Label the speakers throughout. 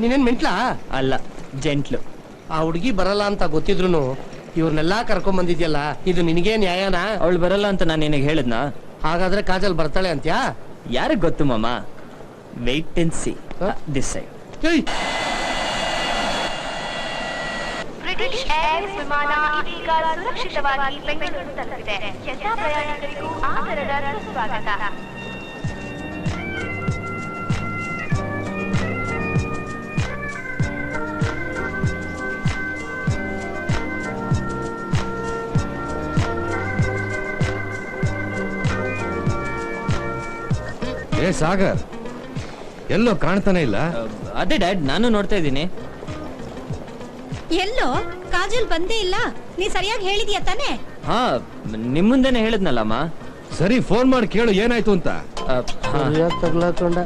Speaker 1: ನೀನೇನ್ ಮೆಂಟ್ಲಾ?
Speaker 2: ಅಲ್ಲ ಜೆಂಟ್ಲು.
Speaker 1: ಆ ಹುಡುಗಿ ಬರಲ್ಲ ಅಂತ ಗೊತ್ತಿದ್ರು ಇವ್ರನ್ನೆಲ್ಲಾ ಕರ್ಕೊಂಡ್ ಬಂದಿದ್ಯಲ್ಲ ಇದು ನಿನಗೆ ನ್ಯಾಯನಾ?
Speaker 2: ಅವಳು ಬರಲ್ಲ ಅಂತ ನಾನು ನಿನಗೆ ಹೇಳಿದ್ನಾ?
Speaker 1: ಹಾಗಾದ್ರೆ ಕಾಜಲ್ ಬರ್ತಾಳೆ ಅಂತ್ಯಾ?
Speaker 2: ಯಾರಿಗ್ ಗೊತ್ತು ಮಾಮ? Wait and see? This side
Speaker 3: British Airways ವಿಮಾನ ಇದೀಗ ಸುರಕ್ಷಿತವಾಗಿ ಬೆಂಗಳೂರು ತಲುಪಿದೆ. ಎಲ್ಲ ಪ್ರಯಾಣಿಕರಿಗೂ ಆದರದ ಸುಸ್ವಾಗತ.
Speaker 4: ಸಾಗರ್. ಎಲ್ಲೋ ಕಾಣ್ತಾನೆ ಇಲ್ಲ?
Speaker 2: ಅದೇ ಡ್ಯಾಡ್ ನಾನು ನೋಡ್ತಾ ಇದ್ದೀನಿ.
Speaker 5: ಎಲ್ಲೋ? ಕಾಜಲ್ ಬಂದೇ ಇಲ್ಲ. ನೀ ಸರಿಯಾಗಿ ಹೇಳಿದ್ಯಾ ತಾನೇ?
Speaker 2: ಹಾ ನಿಮ್ ಮುಂದೆನೆ ಹೇಳಿದ್ನಲ್ಲಮ್ಮ
Speaker 4: ಸರಿ ಫೋನ್ ಮಾಡಿ ಕೇಳು ಏನಾಯ್ತು ಅಂತ.
Speaker 2: ಆ, ಹಾ.
Speaker 1: ಸರಿಯಾಗ್ ತಗ್ಲಾಕೊಂಡ.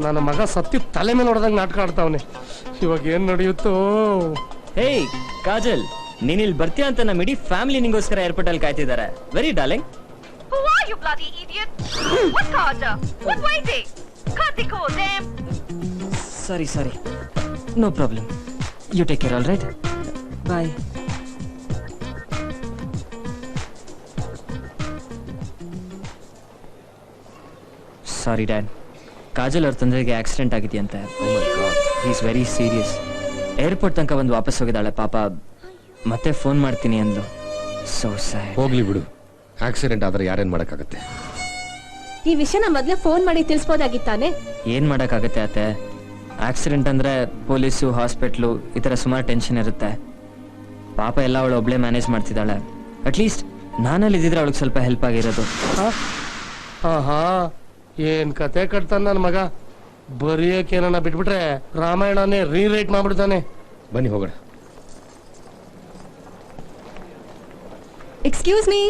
Speaker 1: ನನ್ನ ಮಗ ಸತ್ತಿ ತಲೆ ಮೇಲೆ ಹೊಡೆದಂಗ್ ನಾಟಕ ಆಡ್ತಾವನೆ. ಇವಾಗ ಏನ್ ನಡೆಯುತ್ತೋ?
Speaker 2: ಹೇಯ್ ಕಾಜಲ್. ನೀನ್ ಇಲ್ಲಿ ಬರ್ತೀಯ ಅಂತ ನಮ್ಮ ಇಡೀ ಫ್ಯಾಮಿಲಿ ನಿಂಗೋಸ್ಕರ ಏರ್ಪೋರ್ಟ್ ಅಲ್ಲಿ ಕಾಯ್ತಿದ್ದಾರೆ. ವೆರಿ ಡಾರ್ಲಿಂಗ್
Speaker 3: ಸರಿ ಸರಿ you bloody idiot? What Carter? What waiting? Kartiko, them!
Speaker 2: Sorry sorry no problem you take care all right bye sorry dad Kajal ಅವ್ರ ತಂದೆಗೆ ಆಕ್ಸಿಡೆಂಟ್ ಆಗಿದೆಯಂತೆ. ಈಸ್ ವೆರಿ ಸೀರಿಯಸ್ ಏರ್ಪೋರ್ಟ್ ತನಕ ಬಂದು ವಾಪಸ್ ಹೋಗಿದ್ದಾಳೆ ಪಾಪ. ಮತ್ತೆ ಫೋನ್ ಮಾಡ್ತೀನಿ ಅಂದ್ಲು. ಸೊ ಸ್ಯಾಡ್
Speaker 4: ಹೋಗ್ಲಿ ಬಿಡು. ಆಕ್ಸಿಡೆಂಟ್ ಆದ್ರೆ ಯಾರೇನ್ ಮಾಡಕ್ಕಾಗತ್ತೆ?
Speaker 5: ಈ ವಿಷಯನ ಮೊದ್ಲೇ ಫೋನ್ ಮಾಡಿ ತಿಳಿಸ್ಬೋದಾಗಿತ್ತಾನೆ?
Speaker 2: ಏನ್ ಮಾಡಕ್ಕಾಗತ್ತೆ ಅತ್ತೆ? ಆಕ್ಸಿಡೆಂಟ್ ಅಂದ್ರೆ ಪೊಲೀಸು ಹಾಸ್ಪಿಟ್ಲು ಈ ತರ ಸುಮಾರು ಟೆನ್ಷನ್ ಇರುತ್ತೆ. ಪಾಪ ಎಲ್ಲ ಅವಳು ಒಬ್ಳೆ ಮ್ಯಾನೇಜ್ ಮಾಡ್ತಿದ್ದಾಳೆ. ಅಟ್ಲೀಸ್ಟ್ ನಾನಲ್ಲಿ ಇದ್ದಿದ್ರೆ ಅವಳಿಗೆ ಸ್ವಲ್ಪ ಹೆಲ್ಪ್ ಆಗಿರೋದು.
Speaker 1: ಆಹಾ ಏನ್ ಕತೆ ಕಟ್ತಾನ ನನ್ನ ಮಗ? ಬರೆಯೋಕೆ ಏನನ್ನ ಬಿಟ್ಬಿಟ್ರೆ ರಾಮಾಯಣನೇ ರೀರೈಟ್ ಮಾಡ್ಬಿಡ್ತಾನೆ.
Speaker 4: ಬನ್ನಿ ಹೋಗೋಣ.
Speaker 5: ಎಕ್ಸ್ಕ್ಯೂಸ್ ಮೀ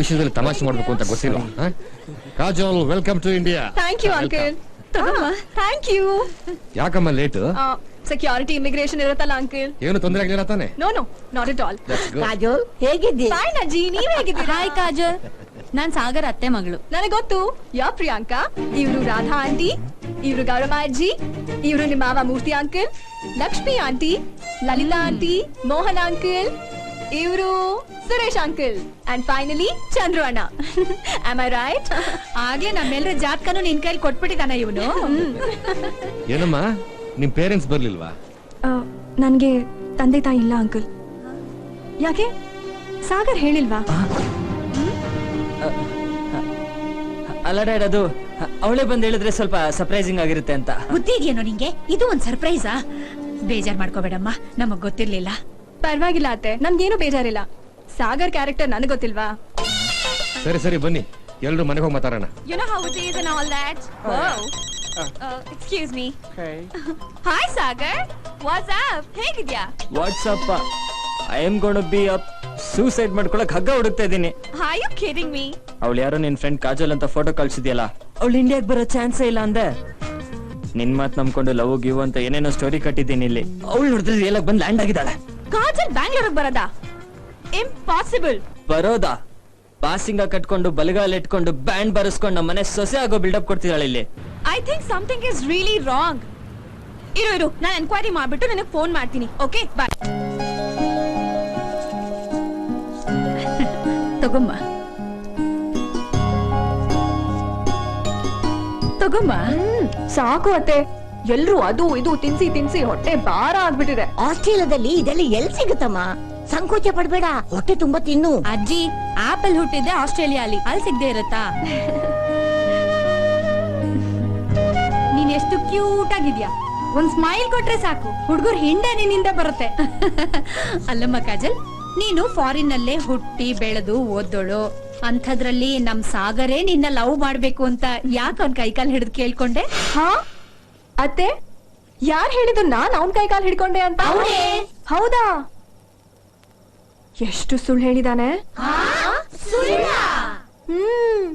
Speaker 4: ವಿಷಯದಲ್ಲಿ ತಮಾಷೆ ಮಾಡಬೇಕು ಅಂತ ಗೊತ್ತಿಲ್ಲ? Kajal welcome to India
Speaker 5: thank you uncle thank you
Speaker 4: ಯಾಕಮ್ಮ ಲೇಟ್
Speaker 5: ಸೆಕ್ಯೂರಿಟಿ ಇಮಿಗ್ರೇಷನ್ ಇರುತ್ತಲ್ಲ ಅಂಕಲ್
Speaker 4: ಏನು ತೊಂದರೆ ಆಗಲಿಲ್ಲ ತಾನೆ?
Speaker 5: No no not at all
Speaker 4: Kajal ಹೇಗಿದ್ದೀ
Speaker 6: Kajol ಹೇಗಿದ್ದಿ?
Speaker 5: ಫೈನ್ ಅಜ್ಜಿ ನೀವ್ ಹೇಗಿದ್ದೀರಾ?
Speaker 7: ಹಾಯ್ ಕಾಜಲ್. ನಾನ್ ಸಾಗರ್ ಅತ್ತೆ ಮಗಳು.
Speaker 5: ನನಗೆ ಗೊತ್ತು ಯಾ ಪ್ರಿಯಾಂಕಾ? ಇವ್ರು ರಾಧಾ ಆಂಟಿ ಇವ್ರು ಗೌರವ ಅಜ್ಜಿ ಇವ್ರು ನಿಮ್ಮ ಮಾವ Murthy uncle Lakshmi aunty Lalitha aunty Mohan uncle. ಇವ್ರು Suresh uncle and finally Chandru ಅಣ್ಣ ಆಮ್ ಐ ರೈಟ್
Speaker 7: ಆಗ್ಲೇ ನಮ್ಮೆಲ್ಲರ ಜಾತಕನು ನಿನ್ ಕೈಲಿ ಕೊಟ್ಬಿಟ್ಟಿದಾನ ಇವನು.
Speaker 4: ಏನಮ್ಮ ನಿಮ್ ಪೇರೆಂಟ್ಸ್ ಬರ್ಲಿಲ್ವಾ?
Speaker 5: ನನಗೆ ತಂದೆ ತಾಯಿ ಇಲ್ಲ ಅಂಕಲ್. ಯಾಕೆ? ಸಾಗರ್ ಹೇಳಿಲ್ವಾ?
Speaker 2: ಅಲ್ಲ ಡ್ಯಾಡ್ ಅದು ಅವಳೇ ಬಂದು ಹೇಳಿದ್ರೆ ಸ್ವಲ್ಪ ಸರ್ಪ್ರೈಸಿಂಗ್ ಆಗಿರುತ್ತೆ ಅಂತ.
Speaker 7: ಬುದ್ಧಿ ಇದೆಯೇನೋ ನಿಂಗೆ? ಇದು ಒಂದು ಸರ್ಪ್ರೈಸಾ ಬೇಜಾರ್ ಮಾಡ್ಕೋಬೇಡಮ್ಮ ನಮಗೆ ಗೊತ್ತಿರ್ಲಿಲ್ಲ.
Speaker 5: ಪರವಾಗಿಲ್ಲ ಅತ್ತೆ. ನನ್ಗೇನು ಬೇಜಾರಿಲ್ಲ. ಸಾಗರ್ ಕ್ಯಾರೆಕ್ಟರ್ ನನಗೆ ಗೊತ್ತಿಲ್ವಾ?
Speaker 4: ಸರಿ ಸರಿ ಬನ್ನಿ. ಎಲ್ರು ಮನೆಗೆ ಹೋಗಿ ಮಾತಾಡೋಣ.
Speaker 5: You know how it is and all that. Whoa. Uh, excuse me. Hi, Sagar. What's up? ಹೇಗಿದ್ಯಾ?
Speaker 2: What's up I am gonna be up suicide ಮಾಡ್ಕೊಳಕ್ ಹಗ್ಗ ಹುಡುಕ್ತಾ ಇದ್ದೀನಿ.
Speaker 5: Are you kidding me?
Speaker 2: ಅವಳು ಯಾರೋ ನಿನ್ ಫ್ರೆಂಡ್ ಕಾಜಲ್ ಅಂತ ಫೋಟೋ ಕಳ್ಸಿದ್ಯಲ್ಲ? ಅವಳು ಇಂಡಿಯಾಗ್ ಬರೋ ಚಾನ್ಸೇ ಇಲ್ಲ ಅಂದೆ. ನಿನ್ ಮಾತ್ ನಂಬ್ಕೊಂಡು ಲವ್ ಗಿವ್ ಅಂತ ಏನೇನೋ ಸ್ಟೋರಿ ಕಟ್ಟಿದ್ದೀನಿ ಇಲ್ಲಿ. ಅವಳು ನೋಡಿದ್ರೆ ಎಲ್ಲಕ್ ಬಂದ್ ಲ್ಯಾಂಡ್ ಆಗಿದ್ದಾಳೆ.
Speaker 5: ಕಾಜಲ್ ಬ್ಯಾಂಗ್ಳೂರ್ಗೆ ಬರೋದ? ಇಂಪಾಸಿಬಲ್
Speaker 2: ಬರೋದಾ? ಪಾಸಿಂಗ ಕಟ್ಕೊಂಡು ಬಲಗಾಲ್ ಇಟ್ಕೊಂಡು ಬ್ಯಾಂಡ್ ಬರೆಸ್ಕೊಂಡು ನಮ್ಮ ಮನೆ ಸೊಸೆ ಆಗೋ ಬಿಲ್ಡಪ್ ಕೊಡ್ತಿದ್ದಾಳೆ ಇಲ್ಲಿ.
Speaker 5: I think something is really wrong ಇರು ಇರು ನಾನು ಎನ್ಕ್ವೈರಿ ಮಾಡ್ಬಿಟ್ಟು ನಿನಗೆ ಫೋನ್ ಮಾಡ್ತೀನಿ ಓಕೆ ಬಾಯ್
Speaker 7: ತಗೊಂಬ ತಗೊಂಬ
Speaker 5: ಸಾಕು ಅತ್ತೆ. ಎಲ್ರು ಅದು ಇದು ತಿನ್ಸಿ ತಿನ್ಸಿ ಹೊಟ್ಟೆ ಭಾರ ಆಗ್ಬಿಟ್ಟಿದೆ.
Speaker 6: ಆಸ್ಟ್ರೇಲಿಯಾದಲ್ಲಿ ಇದೆಲ್ಲ ಎಲ್ ಸಿಗುತ್ತಮ್ಮ? ಸಂಕೋಚ ಪಡ್ಬೇಡ ಹೊಟ್ಟೆ ತುಂಬಾ ತಿನ್ನು.
Speaker 7: ಅಜ್ಜಿ ಆಪಲ್ ಹುಟ್ಟಿದ್ದೆ ಆಸ್ಟ್ರೇಲಿಯಾ ಅಲ್ಲಿ ಅಲ್ಲಿ ಸಿಗದೆ ಇರುತ್ತಾ? ನೀನ್ ಎಷ್ಟು ಕ್ಯೂಟ್ ಆಗಿದ್ಯಾ ಒಂದ್ ಸ್ಮೈಲ್ ಕೊಟ್ರೆ ಸಾಕು ಹುಡುಗರು ಹಿಂಡ ನಿನ್ನಿಂದ ಬರುತ್ತೆ. ಅಲ್ಲಮ್ಮ ಕಾಜಲ್ ನೀನು ಫಾರಿನ್ ಅಲ್ಲೇ ಹುಟ್ಟಿ ಬೆಳೆದು ಓದೋಳು ಅಂಥದ್ರಲ್ಲಿ ನಮ್ ಸಾಗರೇ ನಿನ್ನ ಲವ್ ಮಾಡ್ಬೇಕು ಅಂತ ಯಾಕೆ ಅವ್ನ್ ಕೈಕಾಲ್ ಹಿಡಿದು ಕೇಳ್ಕೊಂಡೆ?
Speaker 5: ಹಾ? ಅತ್ತೆ ಯಾರ್ ಹೇಳಿದ್ರು ನಾನ್ ಅವನ್ ಕೈ ಕಾಲ್ ಹಿಡ್ಕೊಂಡೆ ಅಂತ? ಹೌದಾ? ಎಷ್ಟು ಸುಳ್ಳು ಹೇಳಿದಾನೆ? ಹ್ಮ್.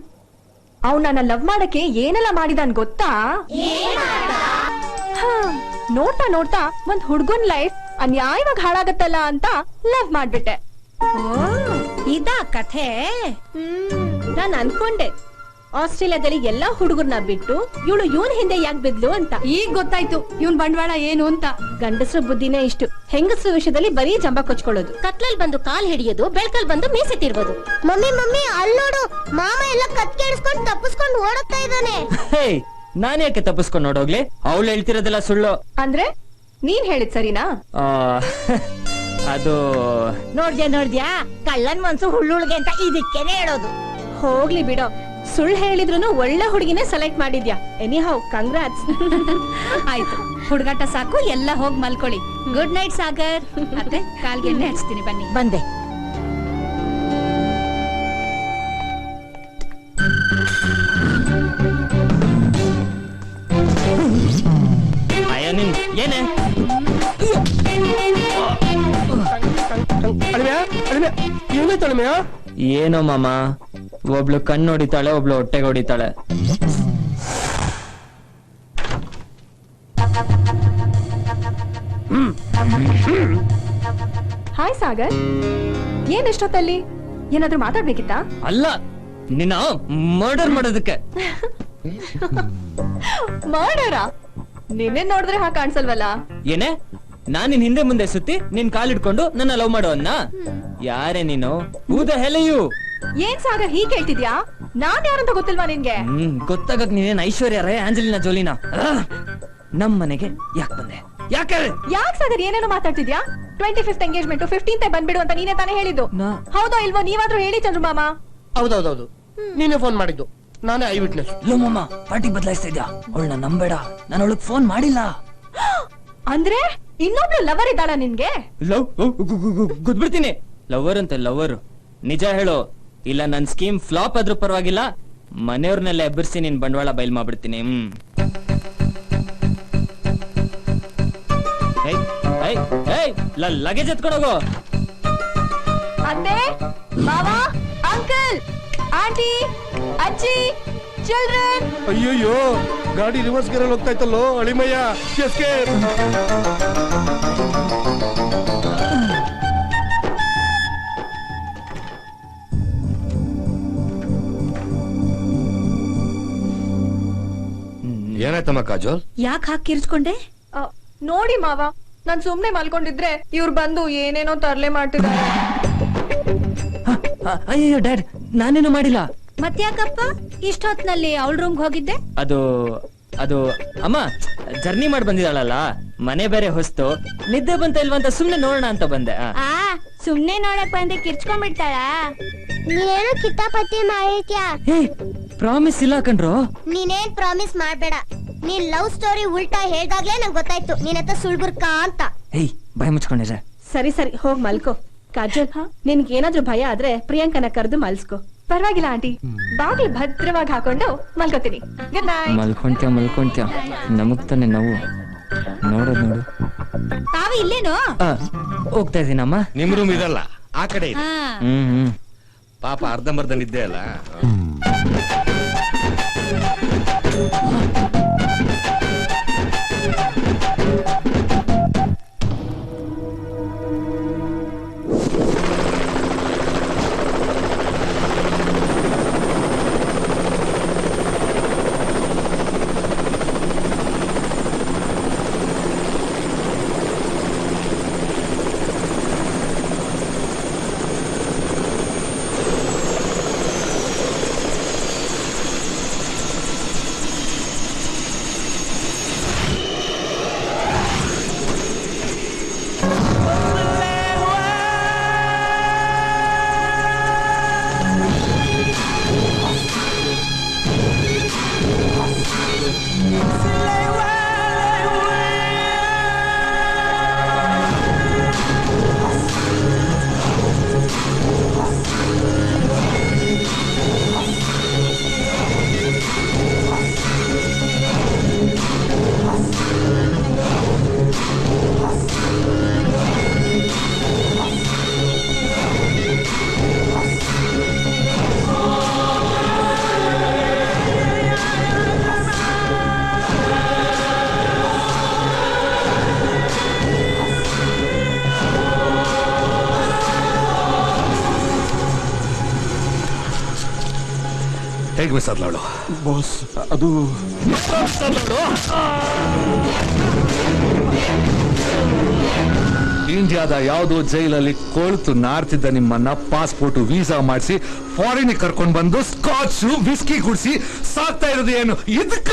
Speaker 5: ಅವ್ನ ನನ್ನ ಲವ್ ಮಾಡಕ್ಕೆ ಏನೆಲ್ಲ ಮಾಡಿದಾನ್ ಗೊತ್ತಾ? ಹಾ, ನೋಡ್ತಾ ನೋಡ್ತಾ ಒಂದ್ ಹುಡ್ಗನ್ ಲೈಫ್ ಅನ್ಯಾಯವಾಗಿ ಹಾಳಾಗತ್ತಲ್ಲ ಅಂತ ಲವ್ ಮಾಡ್ಬಿಟ್ಟೆ.
Speaker 7: ಇದಾ ಕಥೆ?
Speaker 5: ನಾನ್ ಅನ್ಕೊಂಡೆ. ಆಸ್ಟ್ರೇಲಿಯಾದಲ್ಲಿ ಎಲ್ಲಾ ಹುಡುಗರ್ನ ಬಿಟ್ಟು ಇವಳು ಇವನ್ ಹಿಂದೆ ಯಾಕೆ ಬಿದ್ಲು ಅಂತ.
Speaker 7: ಈಗ ಗೊತ್ತಾಯ್ತು. ಇವನ್ ಬಂಡವಾಳ ಏನು ಅಂತ.
Speaker 5: ಗಂಡಸ್ರ ಬುದ್ಧಿನೇ ಇಷ್ಟು. ಹೆಂಗಸ್ರ ವಿಷಯದಲ್ಲಿ ಬರೀ ಜಂಬ ಕೊಚ್ಕೊಳ್ಳೋದು.
Speaker 6: ಕತ್ಲಲ್ ಬಂದು ಕಾಲ್ ಹಿಡಿಯೋದು ಬೆಳ್ಕಲ್ ಬಂದು ಮೀಸೆ ತಿರ್ಬೋದು ಮಮ್ಮಿ ಮಮ್ಮಿ ಅಲ್ಲಿ ನೋಡು. ಮಾಮ ಎಲ್ಲ ಕತ್ಕೇಳಿಸ್ಕೊಂಡು ತಪ್ಪಿಸ್ಕೊಂಡು ಓಡೋಗ್ತಾ ಇದ್ದಾನೆ.
Speaker 2: ಹೇ ನಾನು ಯಾಕೆ ತಪ್ಪಿಸ್ಕೊಂಡು ನೋಡೋಗ್ಲಿ ಅವಳು ಹೇಳ್ತಿರೋದೆಲ್ಲ ಸುಳ್ಳು.
Speaker 5: ಅಂದ್ರೆ ನೀನ್ ಹೇಳಿದ್ ಸರಿನಾ?
Speaker 2: ಆ, ಅದು
Speaker 6: ನೋಡ್ದ್ಯಾ ನೋಡ್ದ್ಯಾ? ಕಳ್ಳನ್ ಮನ್ಸು ಹುಳ್ಳುಳ್ಗೆ ಅಂತ ಇದಕ್ಕೇನೆ ಹೇಳೋದು.
Speaker 5: ಹೋಗ್ಲಿ ಬಿಡೋ. ಸುಳ್ಳು ಹೇಳಿದ್ರು ಒಳ್ಳೆ ಹುಡುಗಿನೇ ಸೆಲೆಕ್ಟ್ ಮಾಡಿದ್ಯಾ? ಎನಿ ಹೌ ಕಂಗ್ರಾಟ್ಸ್
Speaker 7: ಆಯ್ತು. ಹುಡುಗಾಟ ಸಾಕು ಎಲ್ಲ ಹೋಗಿ ಮಲ್ಕೊಳ್ಳಿ. Good night Sagar. ಮತ್ತೆ ಕಾಲ್ಗೆ ಎಣ್ಣೆ ಹಚ್ತೀನಿ ಬನ್ನಿ.
Speaker 6: ಬಂದೆ.
Speaker 2: ಅಯ್ಯೋ ನಿನ್ ಏನೇ?
Speaker 1: ಅಳಿಮ್ಯಾ ಅಳಿಮ್ಯಾ ಏನಾಯ್ತು ಅಳಿಮ್ಯಾ
Speaker 2: ಏನೋ ಮಾಮ. ಒಬ್ಳು ಕಣ್ಣು ಹೊಡಿತಾಳೆ ಒಬ್ಳು ಹೊಟ್ಟೆಗೆ ಹೊಡಿತಾಳೆ.
Speaker 5: ಹಾಯ್ ಸಾಗರ್. ಏನ್ ಎಷ್ಟೊತ್ತಲ್ಲಿ? ಏನಾದ್ರೂ ಮಾತಾಡ್ಬೇಕಿತ್ತಾ?
Speaker 2: ಅಲ್ಲ ನಿನ್ನ ಮರ್ಡರ್ ಮಾಡೋದಕ್ಕೆ.
Speaker 5: ಮಾಡೋರಾ ನಿನ್ನೆ ನೋಡಿದ್ರೆ ಹಾ ಕಾಣಿಸಲ್ವಲ್ಲ?
Speaker 2: ಏನೇ? ನಾನ್ ನಿನ್ ಹಿಂದೆ ಮುಂದೆ ಸುತ್ತಿ ನಿನ್ ಕಾಲ್ ಹಿಡ್ಕೊಂಡು ನನ್ನ ಲವ್ ಮಾಡೋ ಅನ್ನ ಯಾರೇ ನೀನು? ಊದ ಹೆಲೆಯು.
Speaker 5: ಏನ್ ಸಾಗರ್ ಹೀಗ್ ಹೇಳ್ತಿದ್ಯಾ? ನಾನ್ ಯಾರಂತ ಗೊತ್ತಿಲ್ವಾ ನಿನ್ಗೆ?
Speaker 2: ಹ್ಮ್ ಗೊತ್ತಾಗಕ್ ನೀನೇನ್ ಐಶ್ವರ್ಯ ರೇ ಆಂಜಲಿನಾ ಜೋಲಿನಾ! ನಮ್ ಮನೆಗೆ ಯಾಕೆ ಬಂದೆ? ಯಾಕೆ?
Speaker 5: ಯಾಕ್ ಸಾಗರ್ ಏನೇನೋ ಮಾತಾಡ್ತಿದ್ಯಾ? ಟ್ವೆಂಟಿ ಫಿಫ್ತ್ ಎಂಗೇಜ್ಮೆಂಟ್ ಫಿಫ್ಟೀನ್ ಬಂದ್ಬಿಡು ಅಂತ ನೀನೇ ತಾನೇ ಹೇಳಿದ್ದು.
Speaker 2: ಹೌದಾ
Speaker 5: ಹೌದೋ ಇಲ್ವೋ ನೀವಾದ್ರೂ ಹೇಳಿ ಚಂದ್ರು ಮಾಮ
Speaker 1: ಹೌದೌದೌದು ನೀನೇ ಫೋನ್ ಮಾಡಿದ್ದು. ನಾನೇ ಐ ವಿಟ್ನೆಸ್
Speaker 2: ಲೋ ಮಾಮ ಪಾರ್ಟಿ ಬದಲಾಯಿಸ್ತಾ ಇದ್ಯಾ? ಅವಳನ್ನ ನಂಬೇಡ. ನಾನು ಅವಳಗ್ ಫೋನ್ ಮಾಡಿಲ್ಲ.
Speaker 5: ಅಂದ್ರೆ ಇನ್ನೊಬ್ಳು ಲವರ್ ಇದ್ದಾಳ ನಿನ್ಗೆ?
Speaker 2: ಲವ್ ಗುದ್ಬಿಡ್ತೀನಿ ಲವರ್ ಅಂತ ಲವರ್ ನಿಜ ಹೇಳು. ಇಲ್ಲ ನನ್ ಸ್ಕೀಮ್ ಫ್ಲಾಪ್ ಆದ್ರೂ ಪರವಾಗಿಲ್ಲ. ಮನೆಯವ್ರನ್ನೆಲ್ಲ ಎಬ್ಬರಿಸಿ ನಿನ್ ಬಂಡವಾಳ ಬಯಲ್ ಮಾಡ್ಬಿಡ್ತೀನಿ ಹ್ಮ್. ಲಗೇಜ್ ಎತ್ಕೊಂಡೋಗು ಹೋಗು.
Speaker 5: ಅತ್ತೆ ಮಾವ ಅಂಕಲ್ ಆಂಟಿ ಅಜ್ಜಿ ಚಿಲ್ಡ್ರನ್
Speaker 1: ಅಯ್ಯಯ್ಯೋ ಗಾಡಿ ರಿವರ್ಸ್ ಗೇರಲ್ಲಿ ಹೋಗ್ತಾ ಇತ್ತಲ್ಲೋ ಅಳಿಮಯ್ಯ ಎಸ್ಕೇಪ್
Speaker 4: ಏನಾಯ್ತಮ್ಮ ಕಾಜೋಲ್?
Speaker 7: ಯಾಕೆ ಹಾಕಿ ಕಿರ್ಚ್ಕೊಂಡೆ?
Speaker 5: ನೋಡಿ ಮಾವ ನಾನ್ ಸುಮ್ನೆ ಮಲ್ಕೊಂಡಿದ್ರೆ ಇವ್ರು ಬಂದು ಏನೇನೋ ತರ್ಲೆ ಮಾಡ್ತಿದ್ದಾರೆ.
Speaker 2: ಅಯ್ಯೋ ಅಯ್ಯಯ್ಯೋ ಡ್ಯಾಡ್ ನಾನೇನು ಮಾಡಿಲ್ಲ.
Speaker 7: ಮತ್ತ್ಯಾಕಪ್ಪ ಇಷ್ಟೊತ್ನಲ್ಲಿ ಅವಳ ರೂಮ್ಗೆ ಹೋಗಿದ್ದೆ?
Speaker 2: ಅದು ಅದು ಅಮ್ಮ ಜರ್ನಿ ಮಾಡಿ ಬಂದಿದ್ದಾಳಲ್ಲ ಮನೆ ಬೇರೆ ಹೊಸ್ತು ನಿದ್ದೆ ಬಂತ ಇಲ್ವಂತ ಅಂತ ಸುಮ್ನೆ ನೋಡೋಣ ಅಂತ ಬಂದೆ ಆ.
Speaker 6: ಆ ಸುಮ್ನೆ ನೋಡಕ್ ಬಂದೆ ಕಿರ್ಚ್ಕೊಂಡ್ಬಿಡ್ತಾಳ? ನೀನೇನು ಕಿತ್ತಾಪತ್ತಿ ಮಾಡಿದ್ಯಾ?
Speaker 2: ಪ್ರಾಮಿಸ್ ಇಲ್ಲ ಕಣ್ರೋ.
Speaker 6: ನೀನೇನ್ ಪ್ರಾಮಿಸ್ ಮಾಡ್ಬೇಡ. ನೀನ್ ಲವ್ ಸ್ಟೋರಿ ಉಲ್ಟಾ ಹೇಳ್ದಾಗ್ಲೇ ನಂಗೆ ಗೊತ್ತಾಯ್ತು. ನೀನ್ ಸುಳ್ಬುರ್ಕಾ ಸುಳ್ಬುರ್ಕ ಅಂತ.
Speaker 2: ಏಯ್ ಬಾಯ್ ಮುಚ್ಕೊಂಡಿದ್ರೆ
Speaker 5: ಸರಿ ಸರಿ ಹೋಗ್ ಮಲ್ಕೋ. ಕಾಜಲ್ ನಿನ್ಗೆ ಏನಾದ್ರೂ ಭಯ ಆದ್ರೆ ಪ್ರಿಯಾಂಕನ ಕರೆದು ಮಲ್ಸ್ಕೋ. ಪರವಾಗಿಲ್ಲ ಆಂಟಿ. ಬಾಗಿಲು ಭದ್ರವಾಗಿ ಹಾಕೊಂಡು ಮಲ್ಕೋತೀನಿ. ಗುಡ್ ನೈಟ್
Speaker 2: ಮಲ್ಕೊಂತ್ಯ ಮಲ್ಕೊಂತ್ಯ. ನಮಗ್ ತಾನೆ ನಾವು. ನೋಡೋದ್ ನೋಡು.
Speaker 7: ತಾವು ಇಲ್ಲೇನು?
Speaker 2: ಆ, ಹೋಗ್ತಾ ಇದೀನಮ್ಮ.
Speaker 4: ನಿಮ್ ರೂಮ್ ಇದಲ್ಲ ಆ ಕಡೆ ಇದೆ.
Speaker 2: ಹ್ಮ್ ಹ್ಮ್.
Speaker 4: ಪಾಪ ಅರ್ಧಂಬರ್ಧ ನಿದ್ದೆ ಅಲ್ಲ?
Speaker 8: Oh, ಮಿಸ್
Speaker 1: ಬಾಸ್ ಅದು
Speaker 8: ಇಂಡಿಯಾದ ಯಾವುದೋ ಜೈಲಲ್ಲಿ ಕೊಳ್ತು ನಾರ್ತಿದ್ದ ನಿಮ್ಮನ್ನ ಪಾಸ್ಪೋರ್ಟ್ ವೀಸಾ ಮಾಡಿಸಿ ಫಾರಿನ್ ಕರ್ಕೊಂಡು ಬಂದು ಸ್ಕಾಚ್ ವಿಸ್ಕಿ ಕುಡಿಸಿ ಸಾಕ್ತಾ ಇರೋದು ಏನು? ಇದಕ್ಕ?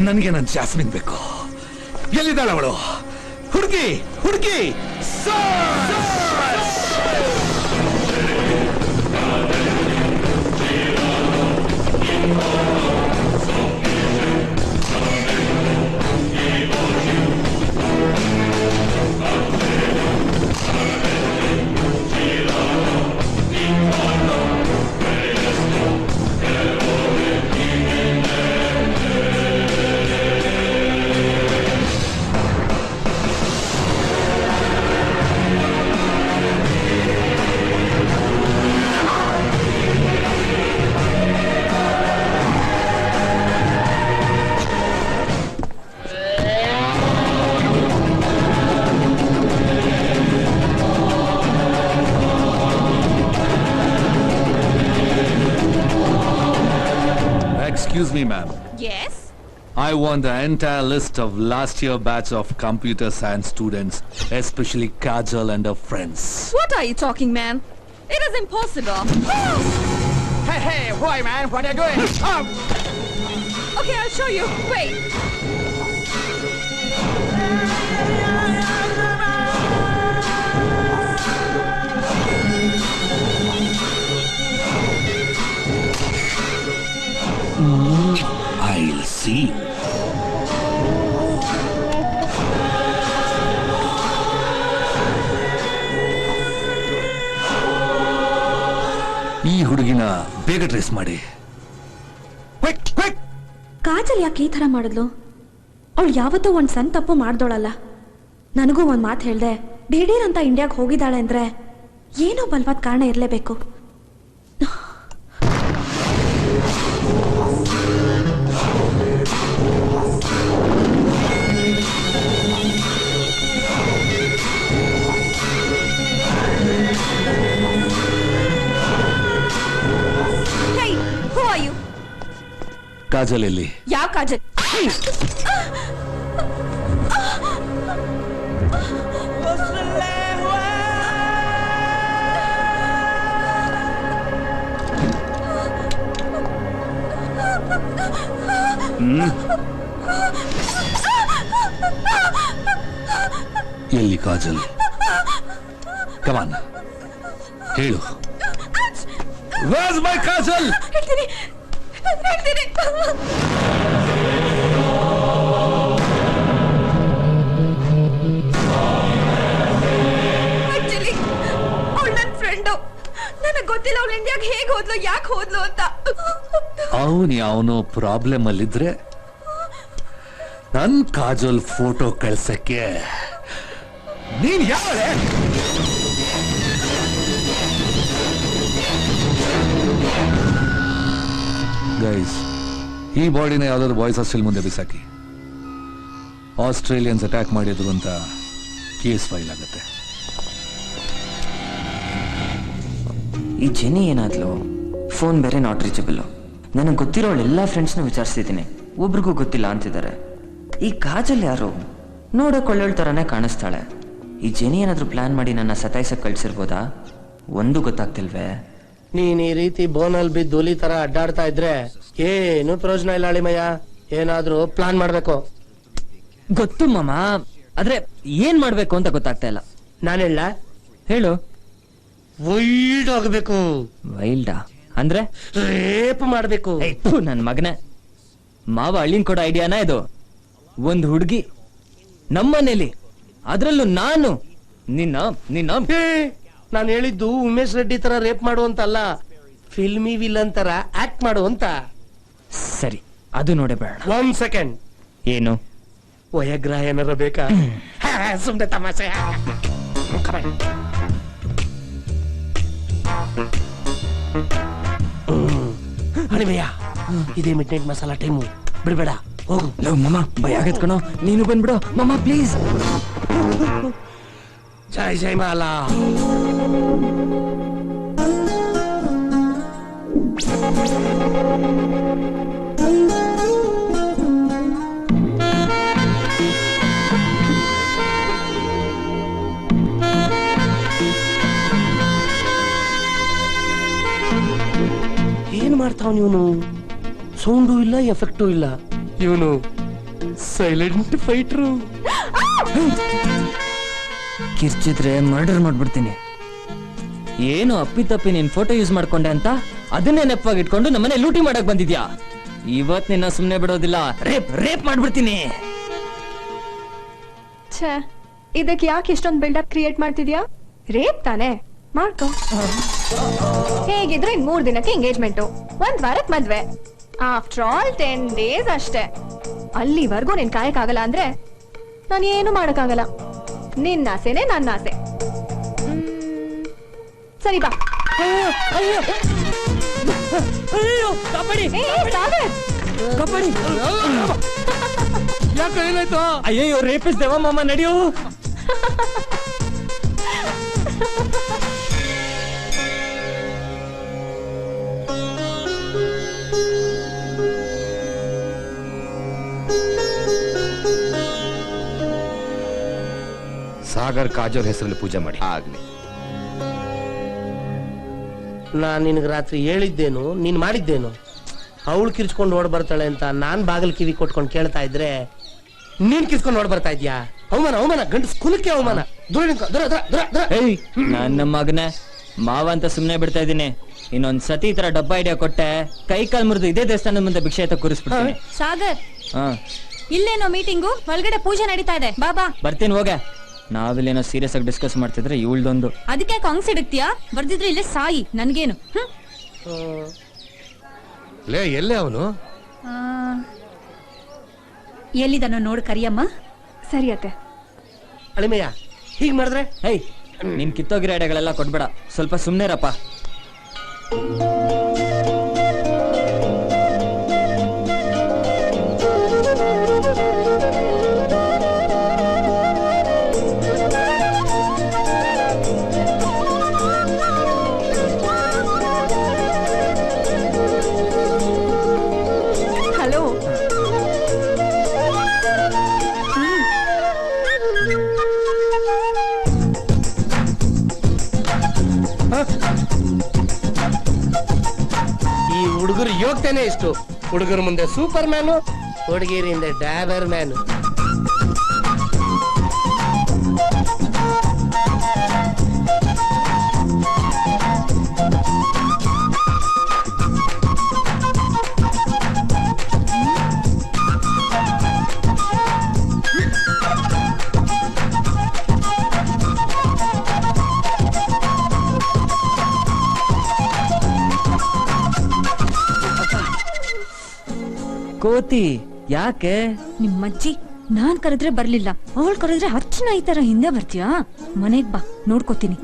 Speaker 8: ನನಗೆ ನನ್ನ ಜಾಸ್ಮಿನ್ ಬೇಕು. ಎಲ್ಲಿದ್ದಾಳವಳು ಅವಳು? ಹುಡುಗಿ ಹುಡುಗಿ I want the entire list of last year batch of computer science students, especially Kajal and her friends.
Speaker 3: What are you talking, man? It is impossible.
Speaker 9: Hey, hey, why, man? What are you doing? Um,
Speaker 3: Okay, I'll show you. Wait.
Speaker 8: Trace ಮಾಡಿ!
Speaker 10: ಕಾಜಲ್ ಯಾಕೆ ಈ ಥರ ಮಾಡಿದ್ಲು? ಅವಳು ಯಾವತ್ತೂ ಒಂದು ಸಣ್ಣ ತಪ್ಪು ಮಾಡ್ದೋಳಲ್ಲ. ನನಗೂ ಒಂದು ಮಾತು ಹೇಳ್ದೆ ದಿಢೀರ್ ಅಂತ ಇಂಡಿಯಾಗೆ ಹೋಗಿದ್ದಾಳೆ ಅಂದ್ರೆ ಏನೋ ಬಲವಾದ ಕಾರಣ ಇರಲೇಬೇಕು.
Speaker 8: ಕಾಜಲ್ ಎಲ್ಲಿ
Speaker 3: ಯಾವ ಕಾಜಲ್?
Speaker 8: ಎಲ್ಲಿ ಕಾಜಲ್? ಕಮಾನ್ ಹೇಳು. Where's my Kajal?
Speaker 3: ಹೇಳ್ತೀನಿ ಆಕ್ಚುಲಿ ಅವಳು ನನ್ನ ಫ್ರೆಂಡು ನನಗೆ ಗೊತ್ತಿಲ್ಲ ಅವಳು ಇಂಡಿಯಾಗೆ ಹೇಗೆ ಹೋದ್ಲು, ಯಾಕೆ ಹೋದ್ಲು ಅಂತ.
Speaker 8: ಅವನು ಯಾವನೋ ಪ್ರಾಬ್ಲಮ್ ಅಲ್ಲಿದ್ರೆ ನನ್ ಕಾಜಲ್ ಫೋಟೋ ಕಳ್ಸಕ್ಕೆ. ನೀನ್ ಯಾವಳೆ? ಗೈಸ್ ಈ ಬಾಡಿನ ಯಾವ್ದಾದ್ರು ಬಾಯ್ಸ್ ಹಾಸ್ಟೆಲ್ ಮುಂದೆ ಬಿಸಾಕಿ. ಆಸ್ಟ್ರೇಲಿಯನ್ಸ್ ಅಟ್ಯಾಕ್ ಮಾಡಿದ್ರು ಅಂತ ಕೇಸ್ ಫೈಲ್ ಆಗುತ್ತೆ.
Speaker 2: ಈ ಜೆನಿ ಏನಾದ್ಲು? ಫೋನ್ ಬೇರೆ ನಾಟ್ ರೀಚಬಲ್ ನನಗೆ ಗೊತ್ತಿರೋ ಎಲ್ಲ ಫ್ರೆಂಡ್ಸ್ನ ವಿಚಾರಿಸ್ತಿದ್ದೀನಿ ಒಬ್ರಿಗೂ ಗೊತ್ತಿಲ್ಲ ಅಂತಿದ್ದಾರೆ ಈ ಕಾಜಲ್ ಯಾರು? ನೋಡೋಕೆ ಒಳ್ಳೆಯ ಥರನೇ ಕಾಣಿಸ್ತಾಳೆ. ಈ ಜೆನಿ ಏನಾದರೂ ಪ್ಲಾನ್ ಮಾಡಿ ನನ್ನ ಸತಾಯಿಸಕ್ಕೆ ಕಳ್ಸಿರ್ಬೋದಾ? ಒಂದು ಗೊತ್ತಾಗ್ತಿಲ್ವೇ?
Speaker 1: ನೀನ್ ಈ ರೀತಿ ಬೋನಲ್ಲಿ ಬಿದ್ದು ಹುಲಿ ತರ ಅಡ್ಡಾಡ್ತಾ ಇದ್ರೆ ಏನು ಪ್ರಯೋಜನ ಇಲ್ಲ ಅಳಿಮಯ್ಯ. ಏನಾದ್ರೂ ಪ್ಲಾನ್ ಮಾಡ್ಬೇಕು.
Speaker 2: ಗೊತ್ತು ಮಾಮ. ಆದ್ರೆ ಏನ್ ಮಾಡ್ಬೇಕು ಅಂತ ಗೊತ್ತಾಗ್ತಾ ಇಲ್ಲ.
Speaker 1: ನಾನು ಹೇಳ.
Speaker 2: ಹೇಳು.
Speaker 1: ವೈಲ್ಡ್ ಆಗಬೇಕು.
Speaker 2: ವೈಲ್ಡಾ ಅಂದ್ರೆ?
Speaker 1: ರೇಪ್ ಮಾಡ್ಬೇಕು.
Speaker 2: ಥು, ನನ್ ಮಗನೇ. ಮಾವ ಅಳ್ಳಿನ್ ಕೊಡೋ ಐಡಿಯಾನ ಇದು. ಒಂದ್ ಹುಡುಗಿ ನಮ್ಮನೇಲಿ. ಅದ್ರಲ್ಲೂ ನಾನು. ನಿನ್ನ ನಿನ್ನ
Speaker 1: ನಾನು ಹೇಳಿದ್ದು ಉಮೇಶ್ ರೆಡ್ಡಿ ತರ ರೇಪ್ ಮಾಡು ಅಂತಲ್ಲ ಫಿಲ್ಮಿ ವಿಲನ್ ತರ ಆಕ್ಟ್ ಮಾಡುವಂತ.
Speaker 2: ಸರಿ ಅದು ನೋಡೇ ಬೇಡ.
Speaker 1: ಒನ್ ಸೆಕೆಂಡ್
Speaker 2: ಏನು?
Speaker 1: ವಯಗ್ರಹ ಏನಾರ ಬೇಕಾ? ಸುಮ್ನೆ ತಮಾಷೆ. ಅಳಿಮಯ್ಯ ಇದೇ ಮಿಡ್ ನೈಟ್ ಮಸಾಲಾ ಟೈಮು ಬಿಡ್ಬೇಡ ಹೋಗು.
Speaker 2: ಲವ್ ಮಮ್ಮ ಭಯ ಆಗತ್ಕಣೋ ನೀನು ಬಂದ್ಬಿಡು. ಮಮ್ಮ ಪ್ಲೀಸ್
Speaker 1: ಜೈ ಜೈ ಮಾಲಾ ಏನ್ ಮಾಡ್ತಾವ್ ಇವನು ಸೌಂಡು ಇಲ್ಲ ಎಫೆಕ್ಟು ಇಲ್ಲ. ಇವನು ಸೈಲೆಂಟ್ ಫೈಟ್ರು
Speaker 2: ಕಿರ್ಚಿದ್ರೆ ಮರ್ಡರ್ ಮಾಡ್ಬಿಡ್ತೀನಿ. ಏನು ಅಪ್ಪಿತಪ್ಪಿ ನಿನ್ ಫೋಟೋ ಯೂಸ್ ಮಾಡ್ಕೊಂಡೆ ಅಂತ? ಅದನ್ನೇ ನೆಪವಾಗಿ ಇಟ್ಕೊಂಡು ನಮ್ಮನೆ ಲೂಟಿ ಮಾಡಕ್ ಬಂದಿದ್ಯಾ? ಇವತ್ ನಿನ್ನ ಸುಮ್ನೆ ಬಿಡೋದಿಲ್ಲ. ರೇಪ್ ರೇಪ್ ಮಾಡ್ಬಿಡ್ತೀನಿ.
Speaker 5: ಛೇ, ಇದಕ್ಕೆ ಯಾಕೆ ಇಷ್ಟೊಂದು ಬಿಲ್ಡಪ್ ಕ್ರಿಯೇಟ್ ಮಾಡ್ತಿದ್ಯಾ? ರೇಪ್ ತಾನೆ? ಮಾಡ್ಕೊ. ಹೇಗಿದ್ರೆ ಇನ್ ಮೂರ್ ದಿನಕ್ಕೆ ಎಂಗೇಜ್ಮೆಂಟ್ ಒಂದ್ ವಾರಕ್ ಮದ್ವೆ. ಆಫ್ಟರ್ ಆಲ್ ಟೆನ್ ಡೇಸ್ ಅಷ್ಟೇ. ಅಲ್ಲಿವರೆಗೂ ನಿನ್ ಕಾಯಕ್ಕಾಗಲ್ಲ ಅಂದ್ರೆ ನಾನು ಏನು ಮಾಡಕ್ಕಾಗಲ್ಲ. ನಿನ್ನ ಆಸೆನೆ ನನ್ನ ಆಸೆ. ಸರಿ ಬಾ ಅಯ್ಯೋ ಏ, ಸಾಗರ್!
Speaker 2: ಕಬಡ್ಡಿ
Speaker 1: ಯಾಕೆ ಏನಾಯ್ತು?
Speaker 2: ಅಯ್ಯೋ ರೇಪಿಸ್ ದೇವ ಮಾಮ ನಡೆಯೋ.
Speaker 4: ಸಾಗರ್ ಕಾಜೋರ್ ಹೆಸರಲ್ಲಿ ಪೂಜೆ ಮಾಡಿ.
Speaker 11: ಆಗ್ಲಿ.
Speaker 1: ನಾನ್ ನಿನಗೆ ರಾತ್ರಿ ಹೇಳಿದ್ದೇನು ನೀನ್ ಮಾಡಿದ್ದೇನು? ಅವಳು ಕಿರ್ಚ್ಕೊಂಡು ಓಡ್ ಬರ್ತಾಳೆ ಅಂತ ನಾನ್ ಬಾಗಿಲು ಕಿವಿ ಕೊಟ್ಕೊಂಡು ಕೇಳ್ತಾ ಇದ್ರೆ ನೀನ್ ಕಿರ್ಚ್ಕೊಂಡು ಓಡ್ ಬರ್ತಾ ಇದ್ಯಾ? ಅವಮಾನ ಅವಮಾನ ಗಂಡು ಸ್ಕೂಲಕ್ಕೆ ಅವಮಾನ. ದೂರ ನಿಂತ್ಕೊ, ದೂರ ದೂರ ದೂರ ದೂರ.
Speaker 2: ಏಯ್ ನನ್ನ ಮಗನ. ಮಾವ ಅಂತ ಸುಮ್ನೆ ಬಿಡ್ತಾ ಇದ್ದೀನಿ. ಇನ್ನೊಂದ್ ಸತಿ ಈ ತರ ಡಬ್ಬ ಐಡಿಯಾ ಕೊಟ್ಟೆ ಕೈ ಕಾಲ್ ಮುರಿದು ಇದೇ ದೇವಸ್ಥಾನದ ಮುಂದೆ ಭಿಕ್ಷೆ ಅಂತ ಕೂರಿಸ್ಬಿಡ್ತೀನಿ.
Speaker 7: ಸಾಗರ್
Speaker 2: ಹಾ.
Speaker 7: ಇಲ್ಲೇನೋ ಮೀಟಿಂಗು ಒಳಗಡೆ ಪೂಜೆ ನಡೀತಾ ಇದೆ. ಬಾಬಾ
Speaker 2: ಬರ್ತೀನಿ ಹೋಗೆ. ನಾವಿಲ್ಲೇನೋ ಸೀರಿಯಸ್ ಆಗಿ ಡಿಸ್ಕಸ್ ಮಾಡ್ತಿದ್ರೆ ಇವಳ್ದೊಂದು.
Speaker 7: ಅದಕ್ಕೆ ಕಾಂಗ್ಸ್ ಇಡುತ್ತೀಯಾ ಬರ್ದಿದ್ರೆ ಇಲ್ಲೇ ಸಾಯಿ ನನ್ಗೇನು ಹ್ಮ್?
Speaker 4: ಲೇ ಎಲ್ಲೇ ಅವನು?
Speaker 7: ಆ, ಎಲ್ಲಿದನೋ ನೋಡು ಕರಿಯಮ್ಮ.
Speaker 5: ಸರಿ ಅತ್ತೆ.
Speaker 1: ಅಳಿಮಯ್ಯ ಹೀಗ್ ಮಾಡಿದ್ರೆ?
Speaker 2: ಹೇಯ್ ನಿನ್ ಕಿತ್ತೋಗಿರೋ ಐಡಿಯಾಗಳೆಲ್ಲ ಕೊಡ್ಬೇಡ ಸ್ವಲ್ಪ ಸುಮ್ನೆರಪ್ಪ
Speaker 1: ಹುಡುಗರು ಇಷ್ಟು. ಹುಡುಗರ ಮುಂದೆ ಸೂಪರ್ ಮ್ಯಾನು ಹುಡುಗಿರಿಂದ ಡ್ಯಾಬರ್ ಮ್ಯಾನು
Speaker 2: ಕೋತಿ, ಯಾಕೆ?
Speaker 7: ನಿಮ್ಮಜ್ಜಿ ನಾನ್ ಕರೆದ್ರೆ ಬರ್ಲಿಲ್ಲ. ಅವಳು ಕರೆದ್ರೆ ಹಚ್ಚನ ಈ ತರ ಹಿಂದೆ ಬರ್ತೀಯಾ? ಮನೆಗ್ ಬಾ, ನೋಡ್ಕೋತೀನಿ.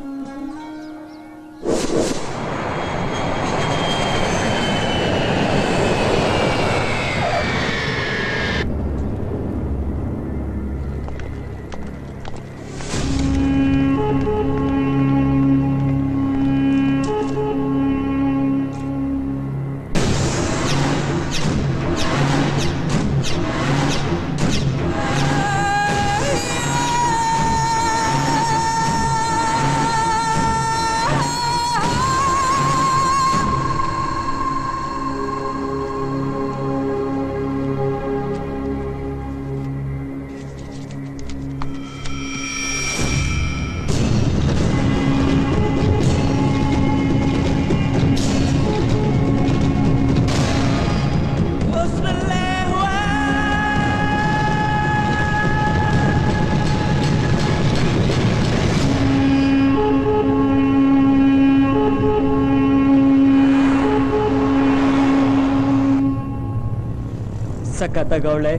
Speaker 2: ಸಖತ್ತಾಗವಳೆ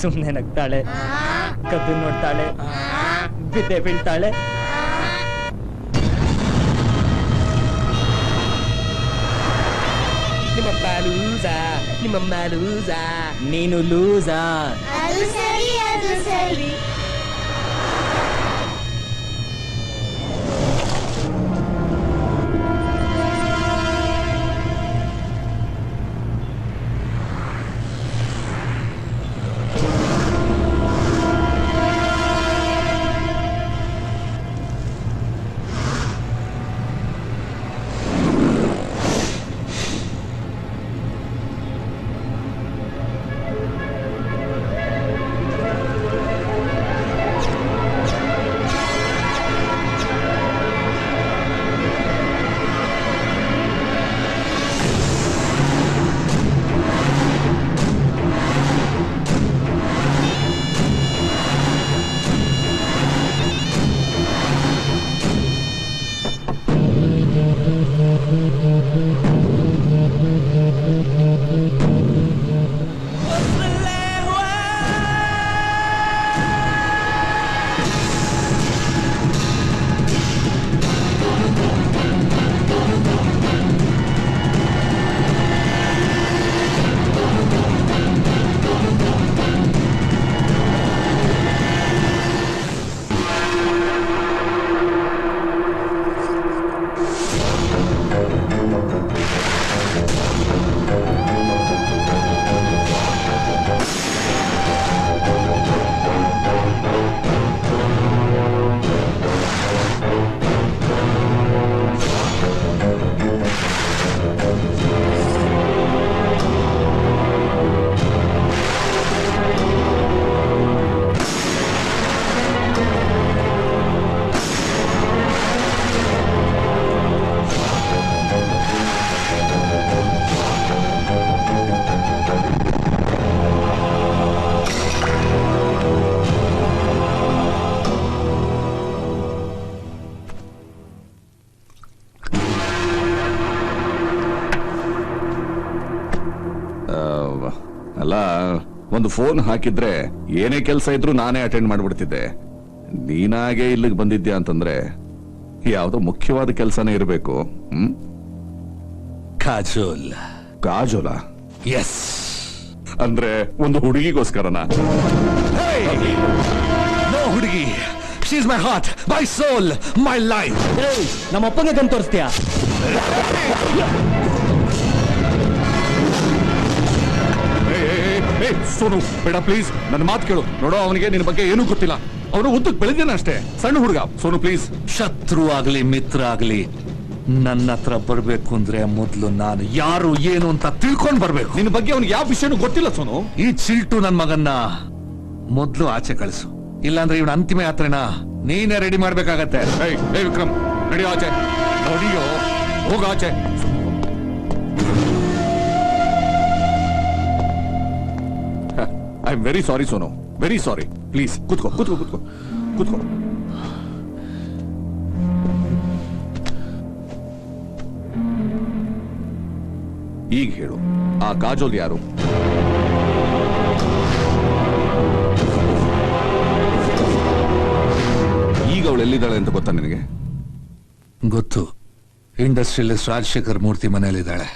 Speaker 2: ಸುಮ್ನೆ ನಗ್ತಾಳೆ. ಕದ್ದು ನೋಡ್ತಾಳೆ. ಬಿದ್ದೆ ಬೀಳ್ತಾಳೆ.
Speaker 1: ನಿಮ್ಮ ಲೂಸ ನಿಮ್ಮ ಲೂಸ.
Speaker 2: ನೀನು ಲೂಸಾ.
Speaker 6: ಅದು ಸರಿ ಅದು ಸರಿ.
Speaker 9: ಫೋನ್ ಹಾಕಿದ್ರೆ ಏನೇ ಕೆಲಸ ಇದ್ರೂ ನಾನೇ ಅಟೆಂಡ್ ಮಾಡ್ಬಿಡ್ತಿದ್ದೆ. ನೀನಾಗೆ ಇಲ್ಲಿಗೆ ಬಂದಿದ್ಯಾ ಅಂತಂದ್ರೆ ಯಾವುದೋ ಮುಖ್ಯವಾದ ಕೆಲಸನೇ ಇರಬೇಕು ಹ್ಮ್? ಕಾಜೋಲ್. ಕಾಜೋಲ? ಎಸ್ ಅಂದ್ರೆ ಒಂದು ಹುಡುಗಿಗೋಸ್ಕರನ? ನೋ ಹುಡುಗಿ. She's my heart my soul my life
Speaker 1: ನಮ್ಮ ತಂದು ಗನ್ ತೋರಿಸ್ತೀಯಾ
Speaker 9: ಸೋನು ಬೇಡ ಪ್ಲೀಸ್ ನನ್ನ ಮಾತು ಕೇಳು. ನೋಡೋ ಅವನಿಗೆ ನಿನ್ನ ಬಗ್ಗೆ ಏನೂ ಗೊತ್ತಿಲ್ಲ. ಅವನು ಉದ್ದಕ್ಕೆ ಬೆಳೆದೇನ ಅಷ್ಟೇ. ಸಣ್ಣ ಹುಡುಗ. ಸೋನು ಪ್ಲೀಸ್
Speaker 8: ಶತ್ರು ಆಗ್ಲಿ ಮಿತ್ರ ಆಗ್ಲಿ ನನ್ನ ಹತ್ರ ಬರ್ಬೇಕು ಅಂದ್ರೆ ಮೊದ್ಲು ನಾನು ಯಾರು ಏನು ಅಂತ ತಿಳ್ಕೊಂಡ್ ಬರ್ಬೇಕು.
Speaker 9: ನಿನ್ನ ಬಗ್ಗೆ ಅವನಿಗೆ ಯಾವ ವಿಷಯನೂ ಗೊತ್ತಿಲ್ಲ ಸೋನು.
Speaker 8: ಈ ಚಿಲ್ಟು ನನ್ ಮಗನ್ನ ಮೊದ್ಲು ಆಚೆ ಕಳಿಸು. ಇಲ್ಲಾಂದ್ರೆ ಇವನ ಅಂತಿಮ ಯಾತ್ರೆನ ನೀನೇ ರೆಡಿ ಮಾಡ್ಬೇಕಾಗತ್ತೆ.
Speaker 9: ಏಯ್ ಏಯ್ ವಿಕ್ರಮ್ ನಡಿ ಆಚೆ. ನಡಿಯೋ ಹೋಗ ಆಚೆ. I am very sorry Sonu very sorry please ಕೂತ್ಕೋ ಕೂತ್ಕೋ ಕೂತ್ಕೋ ಕೂತ್ಕೋ ಈಗ ಹೇಳು ಆ ಕಾಜೋಲ್ ಯಾರು ಈಗ ಅವಳು ಎಲ್ಲಿದ್ದಾಳೆ ಅಂತ ಗೊತ್ತಾ ನಿನಗೆ
Speaker 8: ಗೊತ್ತು ಇಂಡಸ್ಟ್ರಿಯಲಿಸ್ಟ್ ರಾಜಶೇಖರ್ ಮೂರ್ತಿ ಮನೆಯಲ್ಲಿದ್ದಾಳೆ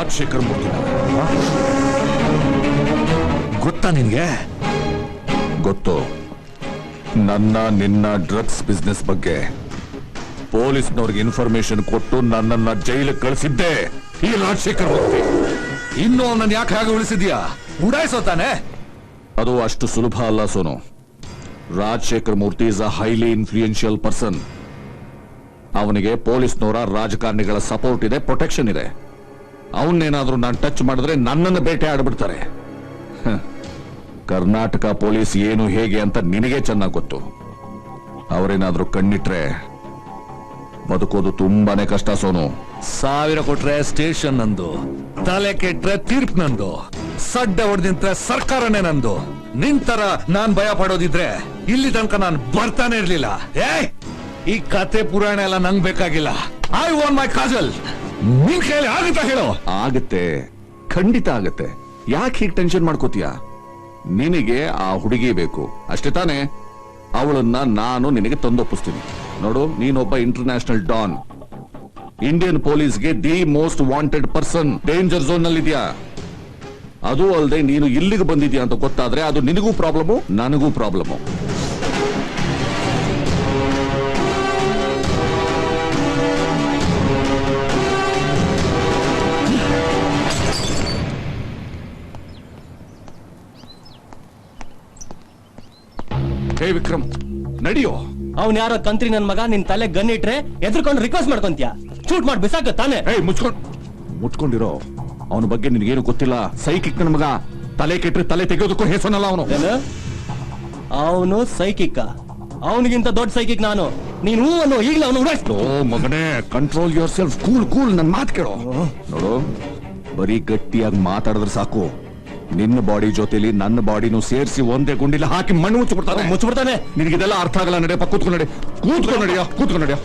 Speaker 9: ರಾಜಶೇಖರ್ ಮೂರ್ತಿ.
Speaker 8: ಗೊತ್ತಾ ನಿನ್ಗೆ?
Speaker 9: ಗೊತ್ತು. ನನ್ನ ನಿನ್ನ ಡ್ರಗ್ಸ್ ಬಿಸ್ನೆಸ್ ಬಗ್ಗೆ ಪೊಲೀಸ್ನವ್ರಿಗೆ ಇನ್ಫಾರ್ಮೇಶನ್ ಕೊಟ್ಟು ನನ್ನನ್ನ ಜೈಲಿಗೆ ಕಳಿಸಿದ್ದೆ. ಈ ರಾಜಶೇಖರ್ ಮೂರ್ತಿ.
Speaker 8: ಇನ್ನು ಅವನನ್ನ ಯಾಕೆ ಹಾಗೆ ಉಳಿಸಿದ್ಯಾ? ಉಡಾಯಿಸೋ ತಾನೆ?
Speaker 9: ಅದು ಅಷ್ಟು ಸುಲಭ ಅಲ್ಲ Sonu. Rajashekar Murthy is a highly influential person ಅವನಿಗೆ ಪೊಲೀಸ್ನವರ ರಾಜಕಾರಣಿಗಳ ಸಪೋರ್ಟ್ ಇದೆ ಪ್ರೊಟೆಕ್ಷನ್ ಇದೆ. ಅವನ್ನೇನಾದ್ರೂ ನಾನು ಟಚ್ ಮಾಡಿದ್ರೆ ನನ್ನನ್ನು ಬೇಟೆ ಆಡ್ಬಿಡ್ತಾರೆ. ಕರ್ನಾಟಕ ಪೊಲೀಸ್ ಏನು ಹೇಗೆ ಅಂತ ನಿನಗೆ ಚೆನ್ನಾಗಿ ಗೊತ್ತು. ಅವರೇನಾದ್ರೂ ಕಣ್ಣಿಟ್ರೆ ಬದುಕೋದು ತುಂಬಾನೇ ಕಷ್ಟ ಸೋನು.
Speaker 8: ಸಾವಿರ ಕೊಟ್ರೆ ಸ್ಟೇಷನ್ ನಂದು, ತಲೆ ಕೆಟ್ರೆ ತೀರ್ಪ್ ನಂದು, ಸಡ್ಡ ಹೊಡೆದಿಂತ್ರೆ ಸರ್ಕಾರನೇ ನಂದು. ನಿಂತರ ನಾನ್ ಭಯ ಪಡೋದಿದ್ರೆ ಇಲ್ಲಿ ತನಕ ನಾನ್ ಬರ್ತಾನೆ ಇರ್ಲಿಲ್ಲ. ಏ ಈ ಕತೆ ಪುರಾಣ ಎಲ್ಲ ನಂಗ್ ಬೇಕಾಗಿಲ್ಲ. ಐ ವಾಂಟ್ ಮೈ ಕಾಜಲ್ ನಿನ್ ಕೈಲಿ ಆಗುತ್ತಾ ಹೇಳೋ?
Speaker 9: ಆಗತ್ತೆ. ಖಂಡಿತ ಆಗತ್ತೆ. ಯಾಕೆ ಹೀಗೆ ಟೆನ್ಷನ್ ಮಾಡ್ಕೋತೀಯ? ನಿನಗೆ ಆ ಹುಡುಗಿ ಬೇಕು. ಅಷ್ಟೇ ತಾನೇ. ಅವಳನ್ನ ನಾನು ನಿನಗೆ ತಂದೊಪ್ಪಿಸ್ತೀನಿ. ನೋಡು, ನೀನೊಬ್ಬ international don Indian ಪೊಲೀಸ್ಗೆ the most wanted person danger zone ನಲ್ಲಿದ್ಯಾ? ಅದು ಅಲ್ಲದೆ ನೀನು ಇಲ್ಲಿಗೆ ಬಂದಿದ್ಯಾ ಅಂತ ಗೊತ್ತಾದ್ರೆ ಅದು ನಿನಗೂ ಪ್ರಾಬ್ಲಮು ನನಗೂ ಪ್ರಾಬ್ಲಮು ನಡಿಯೋ
Speaker 1: ಅವ್ನ್ ಯಾರೋ ಕಂತ್ರಿ ನನ್ ಮಗ ನಿನ್ ತಲೆ ಗನ್ ಇಟ್ರೆ ಎದ್ರಕೊಂಡು ರಿಕ್ವೆಸ್ಟ್ ಮಾಡ್ಕೊಂತೀಯ? ಶೂಟ್ ಮಾಡಿ ಬಿಸಾಕ ತಾನೆ.
Speaker 9: ಏಯ್ ಮುಚ್ಕೊಂಡ್ ಮುಚ್ಕೊಂಡಿರೋ. ಅವನ ಬಗ್ಗೆ ನಿನಗೇನು ಗೊತ್ತಿಲ್ಲ? ಸೈಕಿಕ್ ನನ್ನ ಮಗ. ತಲೆ ಕೆಟ್ಟರೆ ತಲೆ ತೆಗೆಯೋದಕ್ಕೂ ಹೆಸನಲ್ಲ ಅವನು.
Speaker 1: ಏನು? ಅವನು ಸೈಕಿಕ್ ಅವನಿಗಿಂತ ದೊಡ್ಡ ಸೈಕಿಕ್ ನಾನು. ನೀನು ಹೂ ಅನ್ನೋ ಈಗಲೇ ಅವನು ಉಡಾಯಿಸ್ತು
Speaker 9: ಓ ಮಗನೇ control yourself cool cool ನನ್ ಮಾತು ಕೇಳೋ. ನೋಡು ಬರೀ ಗಟ್ಟಿಯಾಗಿ ಮಾತಾಡಿದ್ರೆ ಸಾಕು. ನಿನ್ನ ಬಾಡಿ ಜೊತೆಲಿ ನನ್ನ ಬಾಡಿನೂ ಸೇರಿಸಿ ಒಂದೇ ಗುಂಡಿಲಿ ಹಾಕಿ ಮಣ್ಣು ಮುಚ್ಚಿಬಿಡ್ತಾನೆ.
Speaker 1: ಮುಚ್ಚಿಬಿಡ್ತಾನೆ.
Speaker 9: ನಿನಗಿದೆಲ್ಲ ಅರ್ಥ ಆಗಲ್ಲ ನಡೆಯಪ್ಪ ಕೂತ್ಕೊಂಡು ನಡೆ. ಕೂತ್ಕೊಂಡು ನಡೆಯ ಕೂತ್ಕೊಂಡು ನಡಿಯೋ.